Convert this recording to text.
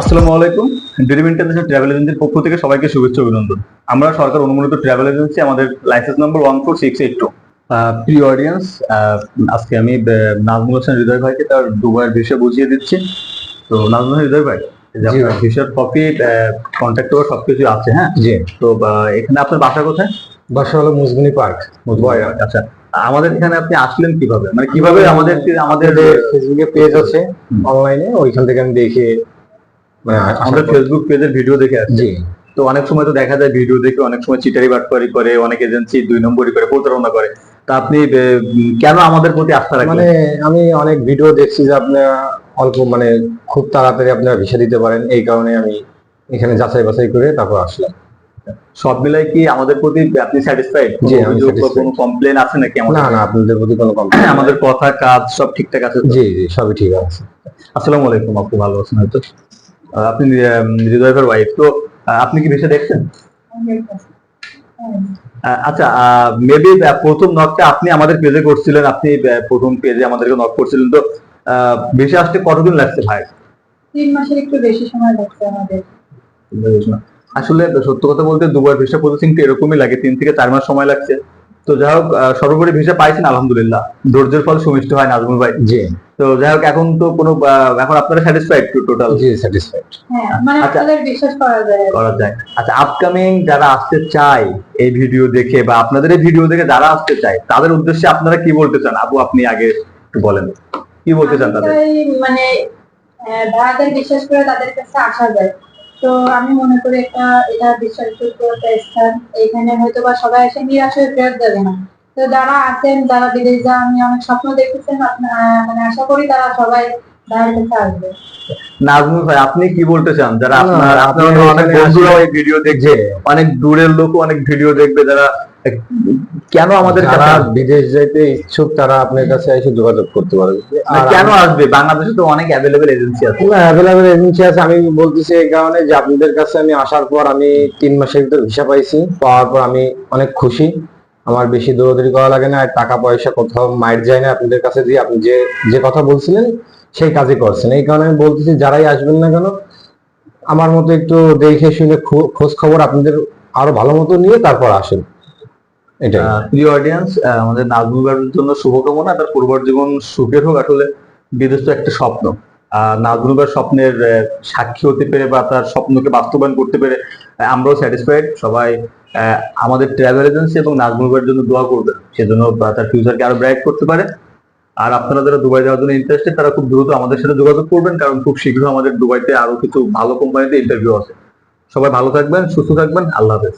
আসসালামু আলাইকুম। Dream international travel এজেন্সির পক্ষ থেকে সবাইকে শুভেচ্ছা অভিনন্দন। আমরা সরকার অনুমোদিত ট্রাভেল এজেন্সি আমাদের licence number one four six eight two pre audience আজকে আমি নাজমুল হোসেন হৃদয় ভাইকে তার দুবাইয়ের ভিসা বুঝিয়ে দিচ্ছি। তো নাজমুল হোসেন হৃদয় ভাই। ভিসার কপি কন্ট্যাক্ট করে সবকিছু আছে হ্যাঁ? জি। তো এখানে আপনার বাসা কোথায়? বাসা হলো মুজগুনি পার্ক আচ্ছা। আমাদের এখানে আপনি আসলেন কীভাবে? মানে কীভাবে আমাদের আমাদের ফেসবুকে পেজ আছে অনলাইনে ওইখান থেকে আমি দেখে মানে আ- আমাদের আসার পর- ফেসবুক পেজের ভিডিও দেখে আসছি। তো অনেক সময় তো দেখা যায় ভিডিও দেখে অনেক সময় চিটারি বাটপারি করে অনেক এজেন্সি দুই নম্বরই করে প্রতারণা করে। তা আপনি কেন আমাদের প্রতি আস্থা রাখেন মানে আমি অনেক ভিডিও দেখছি যে আপনারা অল্প মানে খুব তাড়াতাড়ি আপনারা ভিসা দিতে পারেন এই কারণে আমি এখানে যাচাই বাছাই করে তারপর আসলাম। সব মিলাই কি আমাদের প্রতি আপনি স্যাটিসফাইড জি, আমি কোনো কমপ্লেন আছে নাকি আমাদের? না না আপনাদের প্রতি কোনো কমপ্লেন হ্যাঁ, আমাদের কথা কাজ সব ঠিকঠাক আছে জি জি সবই ঠিক আছে। আসসালামু আলাইকুম আপনি ভালো আছেন হয়তো? আহ, আপনি আহ, হৃদয় ভাইয়ের ওয়াইফ তো আপনি কি বিষয় দেখছেন? আচ্ছা মেবি প্রথম নকটা আপনি আমাদের পেজে করছিলেন আপনি প্রথম পেজে আমাদেরকে নক করছিলেন তো বেশি আসতে কতদিন লাগছে ভাই? তিন মাসের একটু বেশি সময় লাগছে আমাদের। আসলে সত্য কথা বলতে দুবার ভিসা প্রসেসিং এরকমই লাগে তিন থেকে চার মাস সময় লাগছে। তো যাই হোক সর্বোপরি ভিসা পাইছেন আলহামদুলিল্লাহ। ধৈর্যের ফল সুমিষ্ট হয় নাজমুল ভাই। জি। তো যাই হোক এখন তো কোনো এখন আপনারা স্যাটিসফাইড টোটাল জি স্যাটিসফাইড হ্যাঁ মানে আচ্ছা। আপনাদের বিশ্বাস করা যায় করা যায়। আচ্ছা আপকামিং যারা আসতে চায় এই ভিডিও দেখে বা আপনাদের এই ভিডিও দেখে যারা আসতে চায় তাদের উদ্দেশ্যে আপনারা কি বলতে চান? আবু আপনি আগে একটু বলেন। কি বলতে চান তাদের? মানে ভাড়াদের বিশ্বাস করে তাদের কাছে আসা যায়। তো আমি মনে করি এটা এটা বিশ্বাসযোগ্য একটা স্থান। এখানে হয়তো বা সবাই এসে নিরাশ হয়ে ফেরত দেবে না। তো যারা আছেন, যারা বিদেশ যা আমি অনেক স্বপ্ন দেখতেছেন মানে আশা করি তারা সবাই নাজমুল ভাই আপনি কি বলতে চান? যারা আপনার আপনার অনেক এখানে বন্ধুরাও এই ভিডিও দেখছে অনেক দূরের লোক অনেক ভিডিও দেখবে যারা কেন আমাদের যারা বিদেশ যাইতে ইচ্ছুক তারা আপনার কাছে এসে যোগাযোগ করতে পারবে। কেন আসবে? বাংলাদেশে তো অনেক অ্যাভেলেবেল এজেন্সি আছে। অ্যাভেলেবেল এজেন্সি আছে আমি বলতেছি এই কারণে যে আপনাদের কাছে আমি আসার পর আমি তিন মাসের ভিতর ভিসা পাইছি। পাওয়ার পর আমি অনেক খুশি। আমার বেশি দৌড়াদৌড়ি করা লাগে না আর টাকা পয়সা কোথাও মাইর যায় না আপনাদের কাছে। দিয়ে আপনি যে যে কথা বলছিলেন সেই কাজই করছেন। এই কারণে আমি বলতেছি যারাই আসবেন না কেন আমার মতো একটু দেখে শুনে খোঁজ খবর আপনাদের আরও ভালো মতো নিয়ে তারপর আসেন। আহ, প্রিয় অডিয়েন্স আমাদের নাজমুল ভাইয়ের জন্য শুভকামনা তার পূর্বর জীবন সুখের হোক আসলে বিদেশ একটা স্বপ্ন। নাজমুল ভাইয়ের স্বপ্নের সাক্ষী হতে পেরে বা তার স্বপ্নকে বাস্তবায়ন করতে পেরে আমরাও স্যাটিসফাইড সবাই আমাদের ট্রাভেল এজেন্সি এবং নাজমুল ভাইয়ের জন্য দোয়া করবেন। সেজন্য তার ফিউচারকে আরও ব্রাইট করতে পারে। আর আপনারা যারা দুবাই যাওয়ার জন্য ইন্টারেস্টেড তারা খুব দ্রুত আমাদের সাথে যোগাযোগ করবেন, কারণ খুব শীঘ্র আমাদের দুবাইতে আরও কিছু ভালো কোম্পানিতে ইন্টারভিউ আছে। সবাই ভালো থাকবেন, সুস্থ থাকবেন, আল্লাহ হাফেজ।